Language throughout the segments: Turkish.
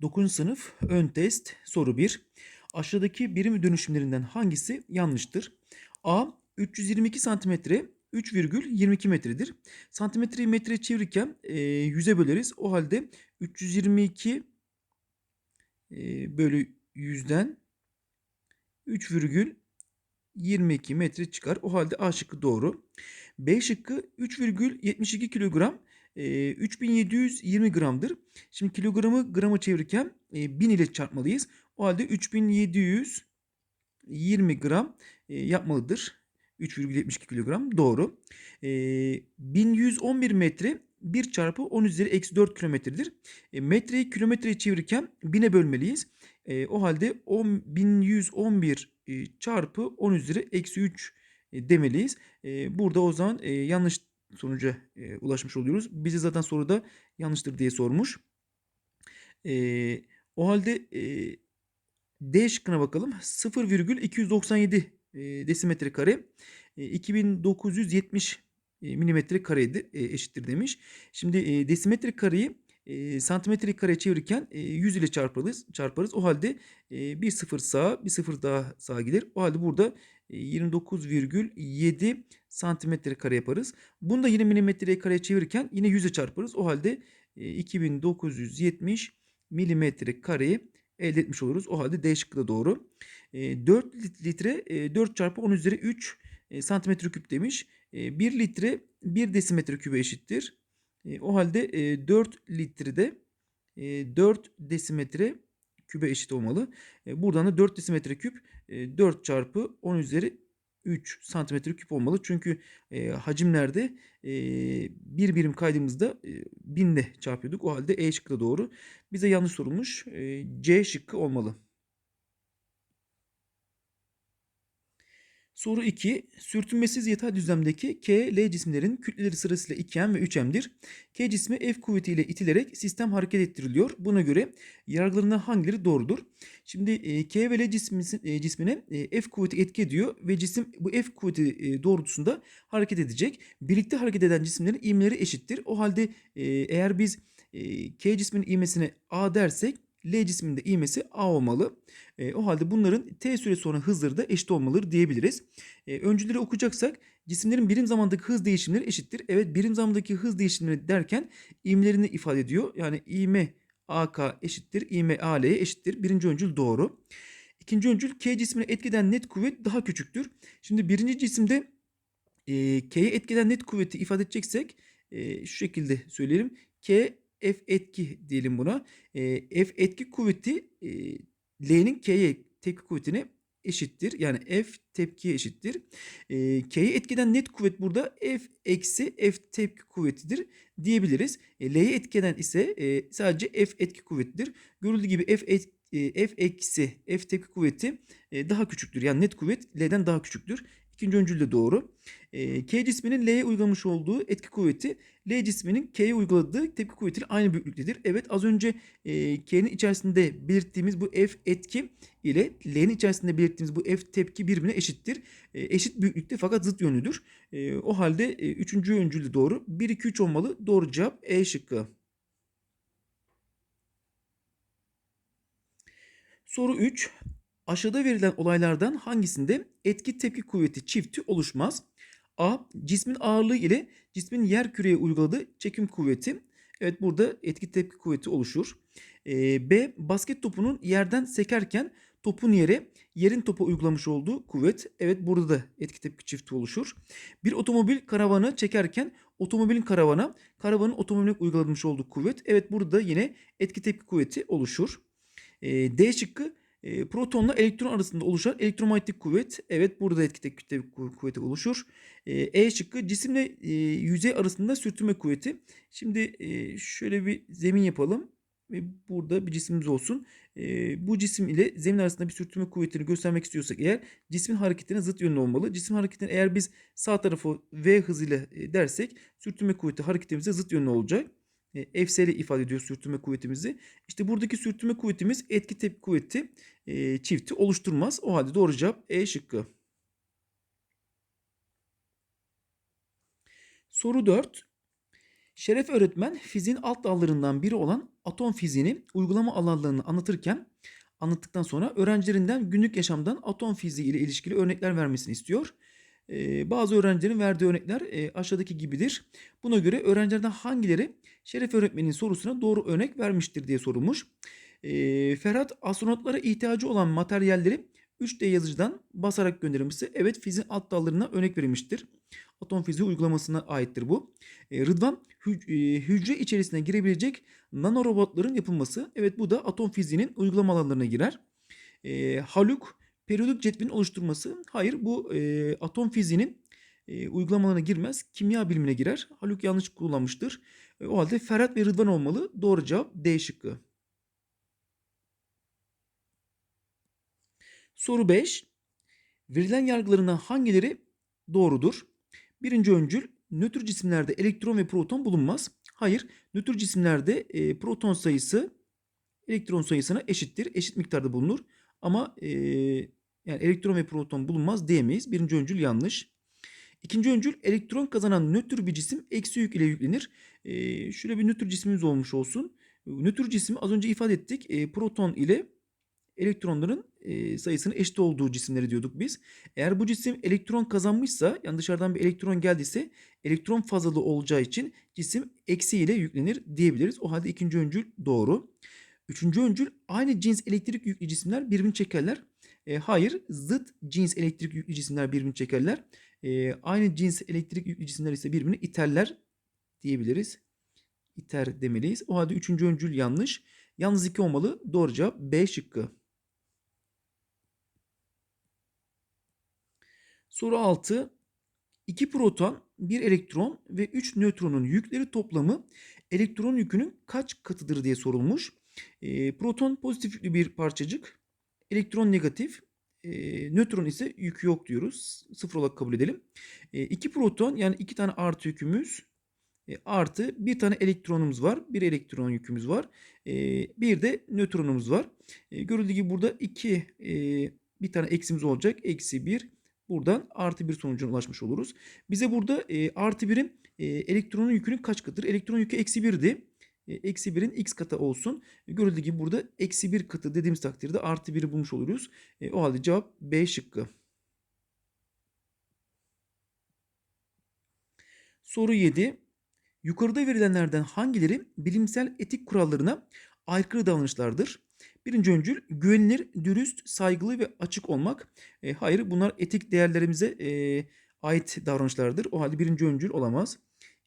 9. sınıf ön test soru 1. Aşağıdaki birim dönüşümlerinden hangisi yanlıştır? A 322 santimetre 3,22 metredir. Santimetreyi metreye çevirirken e, 100'e böleriz. O halde 322 e, bölü 100'den 3,22 metre çıkar. O halde A şıkkı doğru. B şıkkı 3,72 kilogram e, 3720 gramdır. Şimdi kilogramı grama çevirirken e, 1000 ile çarpmalıyız. O halde 3720 gram yapmalıdır. 3,72 kilogram doğru. E, 1111 metre 1 çarpı 10 üzeri eksi 4 kilometredir. E, metreyi kilometreye çevirirken 1000'e bölmeliyiz. E, o halde 10, 1111 e, çarpı 10 üzeri eksi 3 e, demeliyiz. Burada o zaman yanlış sonuca e, ulaşmış oluyoruz. Bize zaten soruda yanlıştır diye sormuş. E, o halde e, D şıkkına bakalım. 0,297 e, desimetre kare e, 2970 e, milimetre kareydi e, eşittir demiş. Şimdi e, desimetre kareyi e, santimetre kareye çevirirken e, 100 ile çarparız. çarparız. O halde e, bir sıfır sağa bir sıfır daha sağa gelir. O halde burada e, 29,7 santimetre kare yaparız. Bunu da yine milimetre kareye çevirirken yine 100'e çarparız. O halde e, 2970 milimetre kareyi elde etmiş oluruz. O halde D şıkkı da doğru. E, 4 litre e, 4 çarpı 10 üzeri 3 e, santimetre küp demiş. E, 1 litre 1 desimetre kübe eşittir. E, o halde e, 4 litrede e, 4 desimetre kübe eşit olmalı. E, buradan da 4 desimetre küp e, 4 çarpı 10 üzeri 3 santimetre küp olmalı. Çünkü e, hacimlerde e, bir birim kaydımızda e, binle çarpıyorduk. O halde E şıkkı doğru. Bize yanlış sorulmuş. E, C şıkkı olmalı. Soru 2. Sürtünmesiz yatay düzlemdeki K, L cisimlerin kütleleri sırasıyla 2M ve 3M'dir. K cismi F kuvvetiyle itilerek sistem hareket ettiriliyor. Buna göre yargılarından hangileri doğrudur? Şimdi e, K ve L cismi, e, cismine e, F kuvveti etki ediyor ve cisim bu F kuvveti doğrultusunda hareket edecek. Birlikte hareket eden cisimlerin ivmeleri eşittir. O halde eğer biz K cisminin ivmesine A dersek L cisminde ivmesi A olmalı. E, o halde bunların T süre sonra hızları da eşit olmalıdır diyebiliriz. E, öncüleri okuyacaksak cisimlerin birim zamandaki hız değişimleri eşittir. Evet birim zamandaki hız değişimleri derken ivmelerini ifade ediyor. Yani ivme AK eşittir. ivme AL'ye eşittir. Birinci öncül doğru. İkinci öncül K cismine etkeden net kuvvet daha küçüktür. Şimdi birinci cisimde e, K'ye etkeden net kuvveti ifade edeceksek e, şu şekilde söyleyelim. K F etki diyelim buna. E, F etki kuvveti e, L'nin K'ye tepki kuvvetine eşittir. Yani F tepkiye eşittir. E, K'ye etkiden net kuvvet burada F eksi F tepki kuvvetidir diyebiliriz. E, L'ye etkiden ise e, sadece F etki kuvvetidir. Görüldüğü gibi F et, F eksi F tepki kuvveti daha küçüktür. Yani net kuvvet L'den daha küçüktür. İkinci öncül de doğru. E, K cisminin L'ye uygulamış olduğu etki kuvveti L cisminin K'ye uyguladığı tepki kuvvetiyle aynı büyüklüktedir. Evet az önce e, K'nin içerisinde belirttiğimiz bu F etki ile L'nin içerisinde belirttiğimiz bu F tepki birbirine eşittir. E, eşit büyüklükte fakat zıt yönlüdür. E, o halde e, üçüncü öncül de doğru. 1, 2, 3 olmalı. Doğru cevap E şıkkı. Soru 3. Aşağıda verilen olaylardan hangisinde etki tepki kuvveti çifti oluşmaz? A. Cismin ağırlığı ile cismin yer küreye uyguladığı çekim kuvveti. Evet burada etki tepki kuvveti oluşur. Ee, B. Basket topunun yerden sekerken topun yere yerin topa uygulamış olduğu kuvvet. Evet burada da etki tepki çifti oluşur. Bir otomobil karavanı çekerken otomobilin karavana karavanın otomobiline uygulanmış olduğu kuvvet. Evet burada yine etki tepki kuvveti oluşur. Ee, D şıkkı e, protonla elektron arasında oluşan elektromanyetik kuvvet. Evet burada etki tepki kuvveti oluşur. E, e şıkkı cisimle e, yüzey arasında sürtünme kuvveti. Şimdi e, şöyle bir zemin yapalım. Ve burada bir cismimiz olsun. E, bu cisim ile zemin arasında bir sürtünme kuvvetini göstermek istiyorsak eğer cismin hareketine zıt yönlü olmalı. Cisim hareketini eğer biz sağ tarafı V hızıyla e, dersek sürtünme kuvveti hareketimize zıt yönlü olacak. E, ile ifade ediyor sürtünme kuvvetimizi. İşte buradaki sürtünme kuvvetimiz etki tepki kuvveti e, çifti oluşturmaz. O halde doğru cevap E şıkkı. Soru 4. Şeref öğretmen fiziğin alt dallarından biri olan atom fiziğini uygulama alanlarını anlatırken anlattıktan sonra öğrencilerinden günlük yaşamdan atom fiziği ile ilişkili örnekler vermesini istiyor. Bazı öğrencilerin verdiği örnekler aşağıdaki gibidir. Buna göre öğrencilerden hangileri Şeref öğretmenin sorusuna doğru örnek vermiştir diye sorulmuş. Ferhat astronotlara ihtiyacı olan materyalleri 3D yazıcıdan basarak gönderilmişse evet fiziğin alt dallarına örnek verilmiştir. Atom fiziği uygulamasına aittir bu. Rıdvan hü- hücre içerisine girebilecek nanorobotların yapılması. Evet bu da atom fiziğinin uygulama alanlarına girer. Haluk periyodik cetvelin oluşturması. Hayır bu e, atom fiziğinin e, uygulamalarına girmez. Kimya bilimine girer. Haluk yanlış kullanmıştır. E, o halde Ferhat ve Rıdvan olmalı. Doğru cevap D şıkkı. Soru 5. Verilen yargılarından hangileri doğrudur? Birinci öncül nötr cisimlerde elektron ve proton bulunmaz. Hayır, nötr cisimlerde e, proton sayısı elektron sayısına eşittir. Eşit miktarda bulunur. Ama e, yani elektron ve proton bulunmaz diyemeyiz. Birinci öncül yanlış. İkinci öncül elektron kazanan nötr bir cisim eksi yük ile yüklenir. E, şöyle bir nötr cismimiz olmuş olsun. Nötr cismi az önce ifade ettik. E, proton ile elektronların e, sayısının eşit olduğu cisimleri diyorduk biz. Eğer bu cisim elektron kazanmışsa yani dışarıdan bir elektron geldiyse elektron fazlalığı olacağı için cisim eksi ile yüklenir diyebiliriz. O halde ikinci öncül doğru. Üçüncü öncül aynı cins elektrik yüklü cisimler birbirini çekerler. E, hayır zıt cins elektrik yüklü cisimler birbirini çekerler. E, aynı cins elektrik yüklü cisimler ise birbirini iterler diyebiliriz. İter demeliyiz. O halde üçüncü öncül yanlış. Yalnız iki olmalı. Doğru cevap B şıkkı. Soru 6. 2 proton, 1 elektron ve 3 nötronun yükleri toplamı elektron yükünün kaç katıdır diye sorulmuş. E, proton pozitif yüklü bir parçacık, elektron negatif, e, nötron ise yükü yok diyoruz. Sıfır olarak kabul edelim. 2 e, proton yani 2 tane artı yükümüz e, artı bir tane elektronumuz var. Bir elektron yükümüz var. E, bir de nötronumuz var. E, görüldüğü gibi burada 2 e, bir tane eksimiz olacak. Eksi 1 Buradan artı bir sonucuna ulaşmış oluruz. Bize burada e, artı birin e, elektronun yükünün kaç katıdır? Elektron yükü eksi birdi. E, eksi birin x katı olsun. E, görüldüğü gibi burada eksi bir katı dediğimiz takdirde artı biri bulmuş oluruz. E, o halde cevap B şıkkı. Soru 7. Yukarıda verilenlerden hangileri bilimsel etik kurallarına aykırı davranışlardır? Birinci öncül güvenilir, dürüst, saygılı ve açık olmak. E, hayır bunlar etik değerlerimize e, ait davranışlardır. O halde birinci öncül olamaz.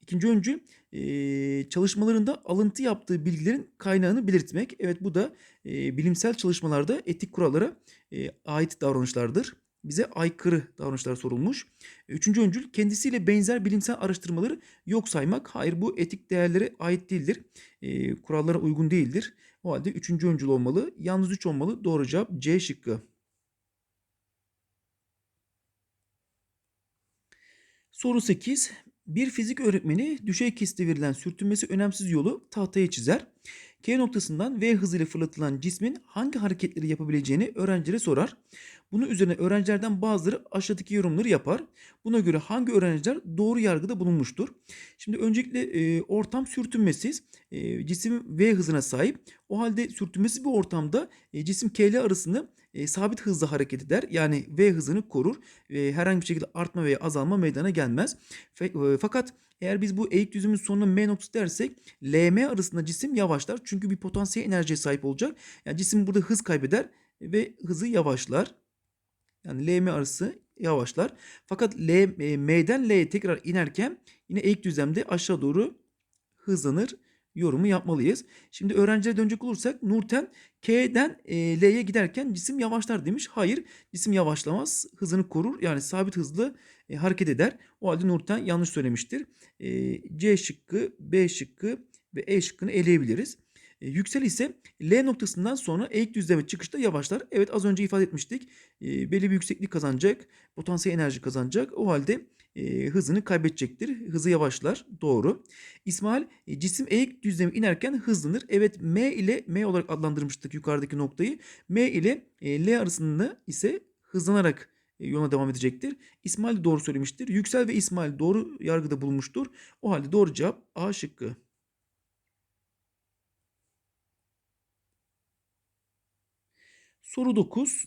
İkinci öncül e, çalışmalarında alıntı yaptığı bilgilerin kaynağını belirtmek. Evet bu da e, bilimsel çalışmalarda etik kurallara e, ait davranışlardır. Bize aykırı davranışlar sorulmuş. Üçüncü öncül kendisiyle benzer bilimsel araştırmaları yok saymak. Hayır bu etik değerlere ait değildir. E, kurallara uygun değildir. O halde üçüncü öncül olmalı. Yalnız 3 olmalı. Doğru cevap C şıkkı. Soru 8. Bir fizik öğretmeni düşey kesite verilen sürtünmesi önemsiz yolu tahtaya çizer. K noktasından V hızıyla fırlatılan cismin hangi hareketleri yapabileceğini öğrencilere sorar. Bunun üzerine öğrencilerden bazıları aşağıdaki yorumları yapar. Buna göre hangi öğrenciler doğru yargıda bulunmuştur? Şimdi öncelikle e, ortam sürtünmesiz. E, cisim V hızına sahip. O halde sürtünmesiz bir ortamda e, cisim K ile arasında e, sabit hızla hareket eder. Yani V hızını korur. E, herhangi bir şekilde artma veya azalma meydana gelmez. E, fakat eğer biz bu eğik düzümün sonuna M noktası dersek LM arasında cisim yavaşlar. Çünkü bir potansiyel enerjiye sahip olacak. Yani cisim burada hız kaybeder ve hızı yavaşlar. Yani LM arası yavaşlar. Fakat L, e, M'den L'ye tekrar inerken yine eğik düzlemde aşağı doğru hızlanır yorumu yapmalıyız. Şimdi öğrencilere dönecek olursak Nurten K'den e, L'ye giderken cisim yavaşlar demiş. Hayır cisim yavaşlamaz hızını korur yani sabit hızlı e, hareket eder. O halde Nurten yanlış söylemiştir. C şıkkı, B şıkkı ve E şıkkını eleyebiliriz. E, yüksel ise L noktasından sonra eğik düzleme çıkışta yavaşlar. Evet az önce ifade etmiştik. E, belli bir yükseklik kazanacak, potansiyel enerji kazanacak. O halde e, hızını kaybedecektir. Hızı yavaşlar. Doğru. İsmail e, cisim eğik düzleme inerken hızlanır. Evet M ile M olarak adlandırmıştık yukarıdaki noktayı. M ile e, L arasında ise hızlanarak yoluna devam edecektir. İsmail doğru söylemiştir. Yüksel ve İsmail doğru yargıda bulmuştur. O halde doğru cevap A şıkkı. Soru 9.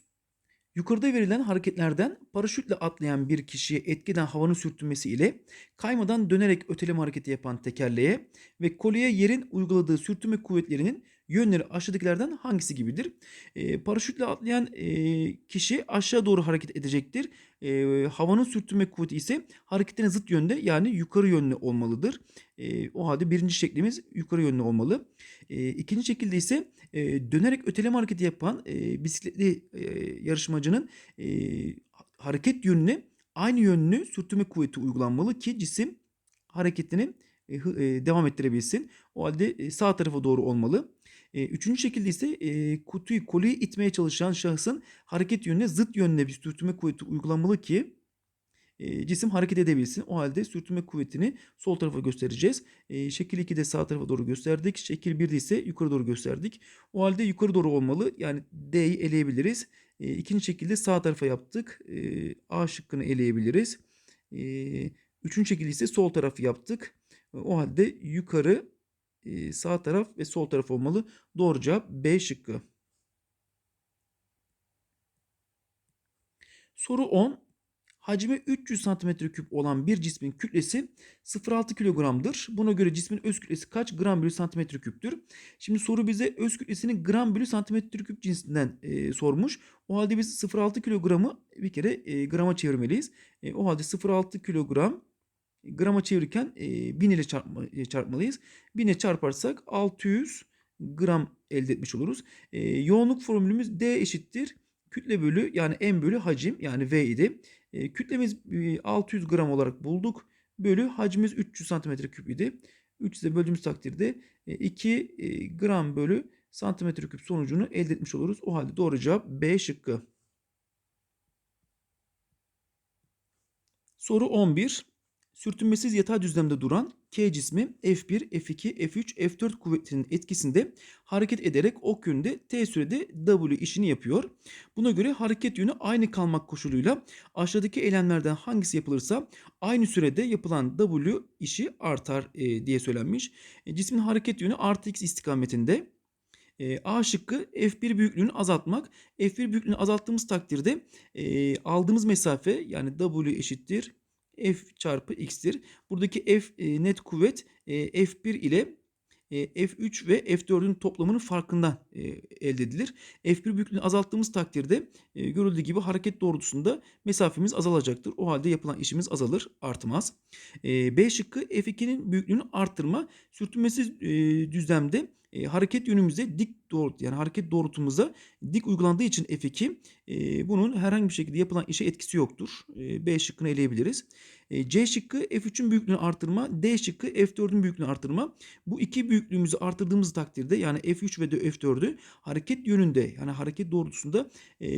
Yukarıda verilen hareketlerden paraşütle atlayan bir kişiye etkiden havanın sürtünmesi ile kaymadan dönerek öteleme hareketi yapan tekerleğe ve kolyeye yerin uyguladığı sürtünme kuvvetlerinin yönleri aşağıdakilerden hangisi gibidir? E, paraşütle atlayan e, kişi aşağı doğru hareket edecektir. E, havanın sürtünme kuvveti ise hareketine zıt yönde yani yukarı yönlü olmalıdır. E, o halde birinci şeklimiz yukarı yönlü olmalı. E, ikinci şekilde ise e, dönerek öteleme hareketi yapan e, bisikletli e, yarışmacının e, hareket yönüne aynı yönlü sürtünme kuvveti uygulanmalı ki cisim hareketini devam ettirebilsin. O halde sağ tarafa doğru olmalı. Üçüncü şekilde ise kutuyu kolyeyi itmeye çalışan şahsın hareket yönüne zıt yönde bir sürtünme kuvveti uygulanmalı ki cisim hareket edebilsin. O halde sürtünme kuvvetini sol tarafa göstereceğiz. E, şekil 2'de sağ tarafa doğru gösterdik. Şekil 1'de ise yukarı doğru gösterdik. O halde yukarı doğru olmalı. Yani D'yi eleyebiliriz. E, ikinci şekilde sağ tarafa yaptık. E, A şıkkını eleyebiliriz. Üçüncü şekilde ise sol tarafı yaptık. O halde yukarı, sağ taraf ve sol taraf olmalı. Doğru cevap B şıkkı. Soru 10. Hacmi 300 cm3 olan bir cismin kütlesi 0,6 kilogramdır. Buna göre cismin öz kütlesi kaç gram bölü santimetre küptür? Şimdi soru bize öz kütlesini gram bölü santimetre küp cinsinden e, sormuş. O halde biz 0,6 kilogramı bir kere e, grama çevirmeliyiz. E, o halde 0,6 kilogram grama çevirirken e, 1000 ile çarpma, e, çarpmalıyız. 1000 ile çarparsak 600 gram elde etmiş oluruz. E, yoğunluk formülümüz D eşittir. Kütle bölü yani M bölü hacim yani V idi. E, kütlemiz e, 600 gram olarak bulduk. Bölü hacmimiz 300 santimetre küp idi. 300'e böldüğümüz takdirde e, 2 e, gram bölü santimetre küp sonucunu elde etmiş oluruz. O halde doğru cevap B şıkkı. Soru 11. Sürtünmesiz yatay düzlemde duran K cismi F1, F2, F3, F4 kuvvetlerinin etkisinde hareket ederek ok yönünde T sürede W işini yapıyor. Buna göre hareket yönü aynı kalmak koşuluyla aşağıdaki eylemlerden hangisi yapılırsa aynı sürede yapılan W işi artar e, diye söylenmiş. E, cismin hareket yönü artı x istikametinde. E, A şıkkı F1 büyüklüğünü azaltmak. F1 büyüklüğünü azalttığımız takdirde e, aldığımız mesafe yani W eşittir F çarpı X'tir. Buradaki F e, net kuvvet e, F1 ile e, F3 ve F4'ün toplamının farkından e, elde edilir. F1 büyüklüğünü azalttığımız takdirde e, görüldüğü gibi hareket doğrultusunda mesafemiz azalacaktır. O halde yapılan işimiz azalır, artmaz. E, B şıkkı F2'nin büyüklüğünü arttırma. Sürtünmesiz e, düzlemde e, hareket yönümüze dik doğrult yani hareket doğrultumuza dik uygulandığı için F2 e, bunun herhangi bir şekilde yapılan işe etkisi yoktur. E, B şıkkını eleyebiliriz. E, C şıkkı F3'ün büyüklüğünü artırma, D şıkkı F4'ün büyüklüğünü artırma. Bu iki büyüklüğümüzü artırdığımız takdirde yani F3 ve de F4'ü hareket yönünde yani hareket doğrultusunda e,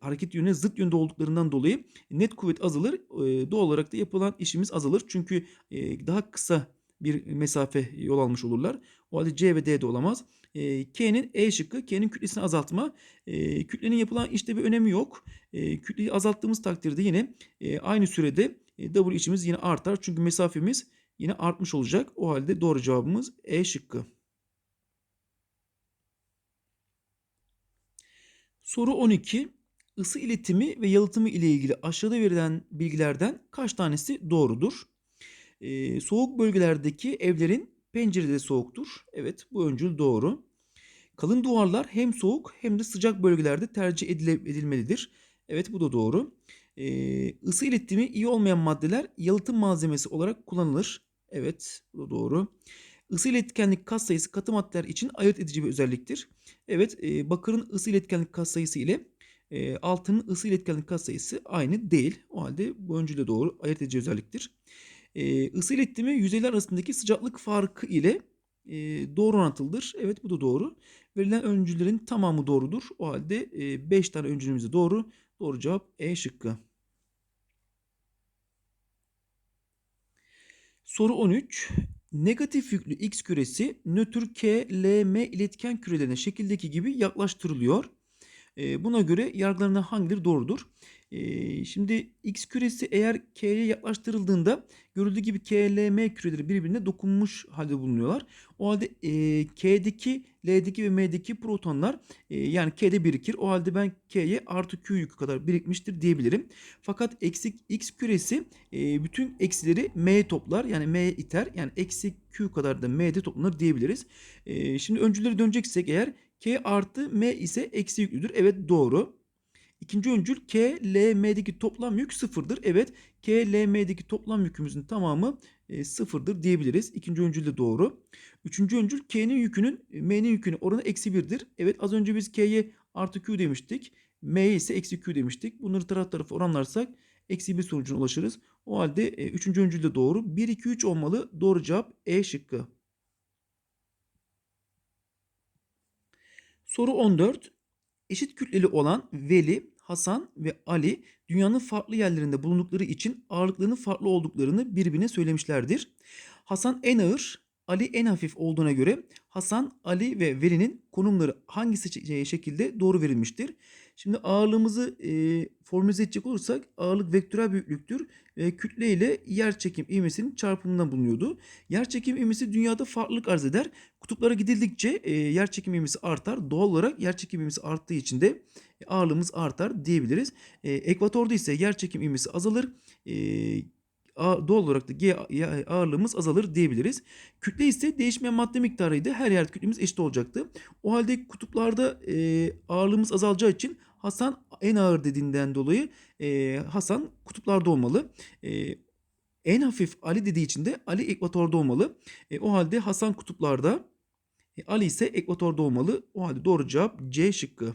hareket yönüne zıt yönde olduklarından dolayı net kuvvet azalır. E, doğal olarak da yapılan işimiz azalır. Çünkü e, daha kısa bir mesafe yol almış olurlar. O halde C ve D de olamaz. E, K'nin E şıkkı K'nin kütlesini azaltma. E, kütlenin yapılan işte bir önemi yok. E, kütleyi azalttığımız takdirde yine e, aynı sürede e, W içimiz yine artar. Çünkü mesafemiz yine artmış olacak. O halde doğru cevabımız E şıkkı. Soru 12. Isı iletimi ve yalıtımı ile ilgili aşağıda verilen bilgilerden kaç tanesi doğrudur? Ee, soğuk bölgelerdeki evlerin pencereleri soğuktur. Evet bu öncül doğru. Kalın duvarlar hem soğuk hem de sıcak bölgelerde tercih edile- edilmelidir. Evet bu da doğru. Ee, ısı iletimi iyi olmayan maddeler yalıtım malzemesi olarak kullanılır. Evet bu da doğru. Isı iletkenlik katsayısı katı maddeler için ayırt edici bir özelliktir. Evet e, bakırın ısı iletkenlik katsayısı ile e, altının ısı iletkenlik katsayısı aynı değil. O halde bu öncül de doğru ayırt edici özelliktir. E, ısı iletimi yüzeyler arasındaki sıcaklık farkı ile e, doğru orantılıdır. Evet bu da doğru. Verilen öncüllerin tamamı doğrudur. O halde 5 tane öncülümüz de doğru. Doğru cevap E şıkkı. Soru 13. Negatif yüklü X küresi nötr K, L, M iletken kürelerine şekildeki gibi yaklaştırılıyor. E, buna göre yargılarından hangileri doğrudur? Şimdi x küresi eğer k'ye yaklaştırıldığında görüldüğü gibi k, l, m küreleri birbirine dokunmuş halde bulunuyorlar. O halde e, k'deki, l'deki ve m'deki protonlar e, yani k'de birikir. O halde ben k'ye artı q yükü kadar birikmiştir diyebilirim. Fakat eksik x küresi e, bütün eksileri m'ye toplar. Yani m'ye iter. Yani eksi q kadar da m'de toplanır diyebiliriz. E, şimdi öncülleri döneceksek eğer k artı m ise eksi yüklüdür. Evet doğru. İkinci öncül K, L, M'deki toplam yük sıfırdır. Evet K, L, M'deki toplam yükümüzün tamamı e, sıfırdır diyebiliriz. İkinci öncül de doğru. Üçüncü öncül K'nin yükünün M'nin yükünün oranı eksi birdir. Evet az önce biz K'ye artı Q demiştik. M'ye ise eksi Q demiştik. Bunları taraf tarafa oranlarsak eksi bir sonucuna ulaşırız. O halde e, üçüncü öncül de doğru. 1, 2, 3 olmalı. Doğru cevap E şıkkı. Soru 14. Eşit kütleli olan Veli, Hasan ve Ali dünyanın farklı yerlerinde bulundukları için ağırlıklarının farklı olduklarını birbirine söylemişlerdir. Hasan en ağır, Ali en hafif olduğuna göre Hasan, Ali ve Veli'nin konumları hangisi şekilde doğru verilmiştir? Şimdi ağırlığımızı e, formüle edecek olursak ağırlık vektörel büyüklüktür ve kütle ile yer çekim ivmesinin çarpımından bulunuyordu. Yer çekim ivmesi dünyada farklılık arz eder. Kutuplara gidildikçe e, yer çekim ivmesi artar. Doğal olarak yer çekim ivmesi arttığı için de ağırlığımız artar diyebiliriz. E, ekvatorda ise yer çekim ivmesi azalır. E, doğal olarak da G ağırlığımız azalır diyebiliriz. Kütle ise değişmeyen madde miktarıydı. Her yerde kütlemiz eşit olacaktı. O halde kutuplarda e, ağırlığımız azalacağı için Hasan en ağır dediğinden dolayı e, Hasan kutuplarda olmalı. E, en hafif Ali dediği için de Ali ekvatorda olmalı. E, o halde Hasan kutuplarda, e, Ali ise ekvatorda olmalı. O halde doğru cevap C şıkkı.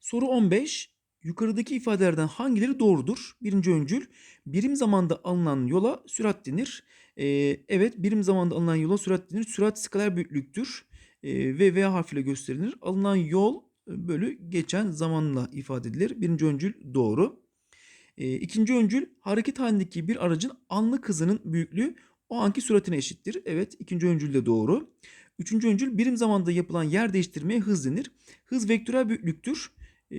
Soru 15. Yukarıdaki ifadelerden hangileri doğrudur? Birinci öncül. Birim zamanda alınan yola sürat denir. Ee, evet birim zamanda alınan yola sürat denir. Sürat skaler büyüklüktür. Ee, ve V harfiyle gösterilir. Alınan yol e, bölü geçen zamanla ifade edilir. Birinci öncül doğru. Ee, ikinci öncül hareket halindeki bir aracın anlık hızının büyüklüğü o anki süratine eşittir. Evet ikinci öncül de doğru. Üçüncü öncül birim zamanda yapılan yer değiştirmeye hız denir. Hız vektörel büyüklüktür e,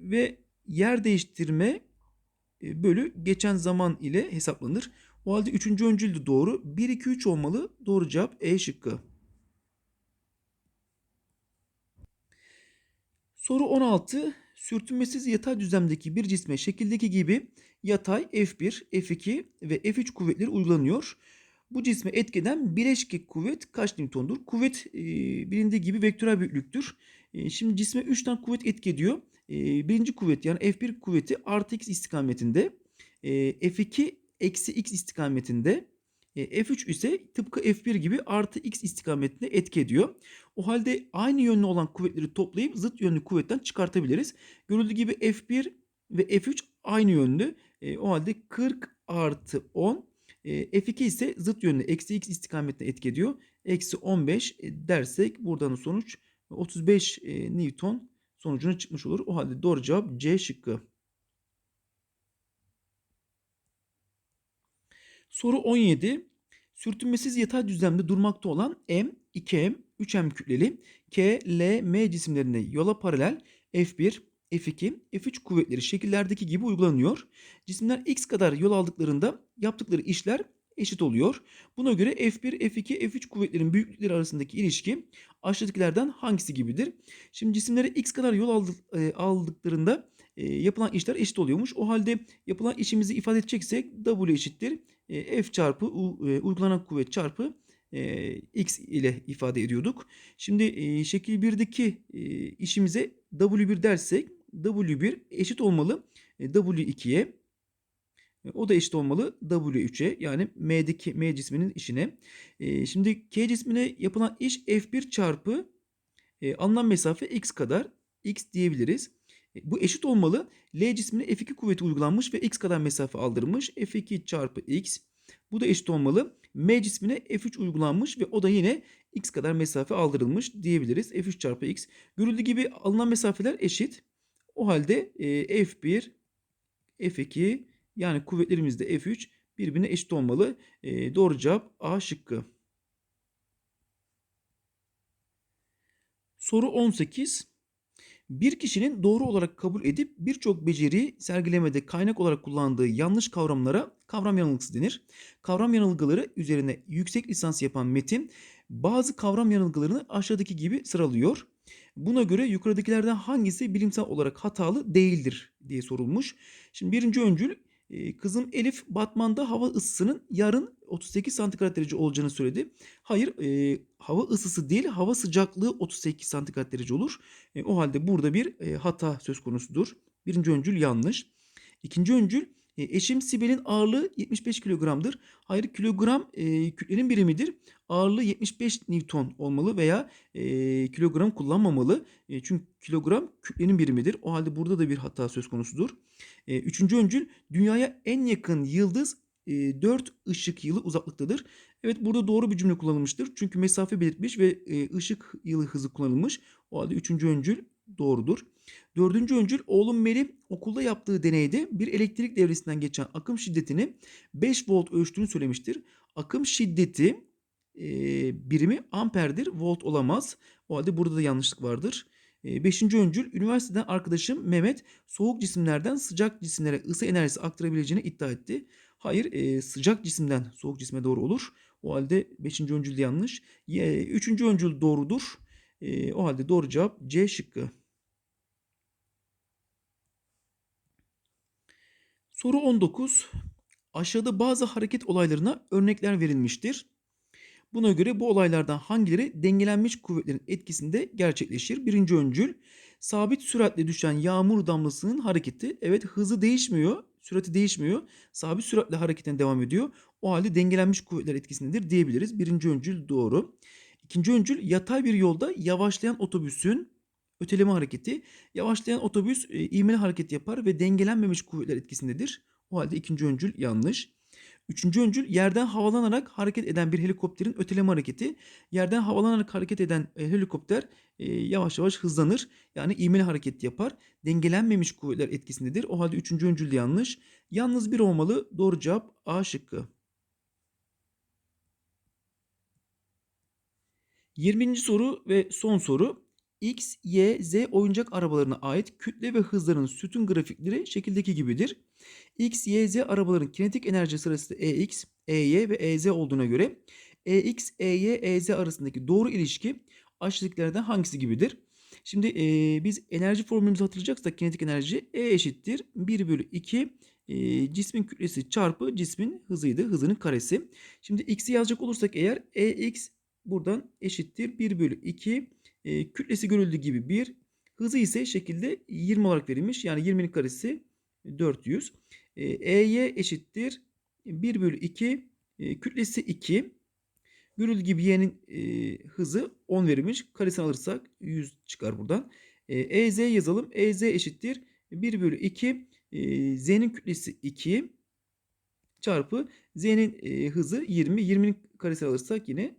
ve yer değiştirme e, bölü geçen zaman ile hesaplanır. O halde üçüncü öncül de doğru. 1, 2, 3 olmalı. Doğru cevap E şıkkı. Soru 16. Sürtünmesiz yatay düzlemdeki bir cisme şekildeki gibi yatay F1, F2 ve F3 kuvvetleri uygulanıyor. Bu cisme etkeden bileşik kuvvet kaç Newton'dur? Kuvvet e, bilindiği gibi vektörel büyüklüktür. E, şimdi cisme 3 tane kuvvet etki ediyor. E, birinci kuvvet yani F1 kuvveti artı x istikametinde. E, F2 eksi x istikametinde. E, F3 ise tıpkı F1 gibi artı x istikametinde etki ediyor. O halde aynı yönlü olan kuvvetleri toplayıp zıt yönlü kuvvetten çıkartabiliriz. Görüldüğü gibi F1 ve F3 aynı yönlü. O halde 40 artı 10 e, F2 ise zıt yönlü eksi x istikametine etki ediyor. Eksi 15 e, dersek buradan sonuç 35 e, Newton sonucuna çıkmış olur. O halde doğru cevap C şıkkı. Soru 17. Sürtünmesiz yatay düzlemde durmakta olan M, 2M, 3M kütleli K, L, M cisimlerine yola paralel F1, F2, F3 kuvvetleri şekillerdeki gibi uygulanıyor. Cisimler x kadar yol aldıklarında yaptıkları işler eşit oluyor. Buna göre F1, F2, F3 kuvvetlerin büyüklükleri arasındaki ilişki aşağıdakilerden hangisi gibidir? Şimdi cisimlere x kadar yol e, aldıklarında e, yapılan işler eşit oluyormuş. O halde yapılan işimizi ifade edeceksek W eşittir. E, F çarpı uygulanan kuvvet çarpı x ile ifade ediyorduk. Şimdi şekil 1'deki işimize W1 dersek W1 eşit olmalı W2'ye. O da eşit olmalı W3'e yani M'deki M cisminin işine. E, şimdi K cismine yapılan iş F1 çarpı e, alınan mesafe x kadar x diyebiliriz. E, bu eşit olmalı. L cismine F2 kuvveti uygulanmış ve x kadar mesafe aldırmış. F2 çarpı x. Bu da eşit olmalı. M cismine F3 uygulanmış ve o da yine x kadar mesafe aldırılmış diyebiliriz. F3 çarpı x. Görüldüğü gibi alınan mesafeler eşit. O halde e, F1, F2, yani kuvvetlerimiz de F3 birbirine eşit olmalı. E, doğru cevap A şıkkı. Soru 18. Bir kişinin doğru olarak kabul edip birçok beceriyi sergilemede kaynak olarak kullandığı yanlış kavramlara kavram yanılgısı denir. Kavram yanılgıları üzerine yüksek lisans yapan Metin bazı kavram yanılgılarını aşağıdaki gibi sıralıyor. Buna göre yukarıdakilerden hangisi bilimsel olarak hatalı değildir diye sorulmuş. Şimdi birinci öncül kızım Elif Batman'da hava ısısının yarın 38 santigrat derece olacağını söyledi. Hayır e, hava ısısı değil hava sıcaklığı 38 santigrat derece olur. E, o halde burada bir e, hata söz konusudur. Birinci öncül yanlış. İkinci öncül eşim Sibel'in ağırlığı 75 kilogramdır. Hayır kilogram e, kütlenin birimidir. Ağırlığı 75 Newton olmalı veya e, kilogram kullanmamalı. E, çünkü kilogram kütlenin birimidir. O halde burada da bir hata söz konusudur. E, üçüncü öncül dünyaya en yakın yıldız e, 4 ışık yılı uzaklıktadır. Evet burada doğru bir cümle kullanılmıştır. Çünkü mesafe belirtmiş ve e, ışık yılı hızı kullanılmış. O halde üçüncü öncül doğrudur. Dördüncü öncül oğlum Melih okulda yaptığı deneyde bir elektrik devresinden geçen akım şiddetini 5 volt ölçtüğünü söylemiştir. Akım şiddeti e, birimi amperdir, volt olamaz. O halde burada da yanlışlık vardır. E, beşinci öncül üniversiteden arkadaşım Mehmet soğuk cisimlerden sıcak cisimlere ısı enerjisi aktarabileceğini iddia etti. Hayır e, sıcak cisimden soğuk cisme doğru olur. O halde 5. öncül de yanlış. 3. öncül doğrudur. E, o halde doğru cevap C şıkkı. Soru 19. Aşağıda bazı hareket olaylarına örnekler verilmiştir. Buna göre bu olaylardan hangileri dengelenmiş kuvvetlerin etkisinde gerçekleşir? Birinci öncül sabit süratle düşen yağmur damlasının hareketi. Evet hızı değişmiyor, sürati değişmiyor. Sabit süratle hareketine devam ediyor. O halde dengelenmiş kuvvetler etkisindedir diyebiliriz. Birinci öncül doğru. İkinci öncül yatay bir yolda yavaşlayan otobüsün öteleme hareketi. Yavaşlayan otobüs e, ivmeli hareket yapar ve dengelenmemiş kuvvetler etkisindedir. O halde ikinci öncül yanlış. Üçüncü öncül yerden havalanarak hareket eden bir helikopterin öteleme hareketi. Yerden havalanarak hareket eden e, helikopter e, yavaş yavaş hızlanır. Yani ivmeli hareket yapar. Dengelenmemiş kuvvetler etkisindedir. O halde üçüncü öncül de yanlış. Yalnız bir olmalı. Doğru cevap A şıkkı. 20. soru ve son soru. X, Y, Z oyuncak arabalarına ait kütle ve hızların sütun grafikleri şekildeki gibidir. X, Y, Z arabaların kinetik enerji sırası EX, EY ve EZ olduğuna göre EX, EY, EZ arasındaki doğru ilişki aşağıdakilerden hangisi gibidir? Şimdi e, biz enerji formülümüzü hatırlayacaksak kinetik enerji E eşittir 1 bölü 2 e, cismin kütlesi çarpı cismin hızıydı. Hızının karesi. Şimdi x'i yazacak olursak eğer EX buradan eşittir 1 bölü 2 e, kütlesi görüldüğü gibi 1. Hızı ise şekilde 20 olarak verilmiş. Yani 20'nin karesi 400. E, EY eşittir 1 bölü 2 e, kütlesi 2. Görüldüğü gibi y'nin e, hızı 10 verilmiş. Karesini alırsak 100 çıkar buradan. E, EZ yazalım. EZ eşittir 1 bölü 2 e, z'nin kütlesi 2 çarpı z'nin e, hızı 20. 20'nin karesini alırsak yine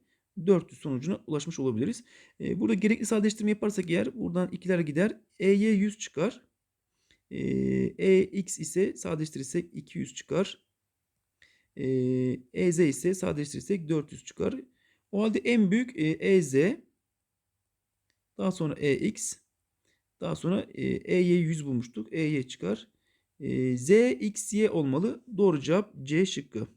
400 sonucuna ulaşmış olabiliriz. E, burada gerekli sadeleştirme yaparsak eğer buradan ikiler gider. EY 100 çıkar. E, EX ise sadeleştirirsek 200 çıkar. E, EZ ise sadeleştirirsek 400 çıkar. O halde en büyük e, EZ daha sonra EX daha sonra e, EY 100 bulmuştuk. EY çıkar. E, Z, X, Y olmalı. Doğru cevap C şıkkı.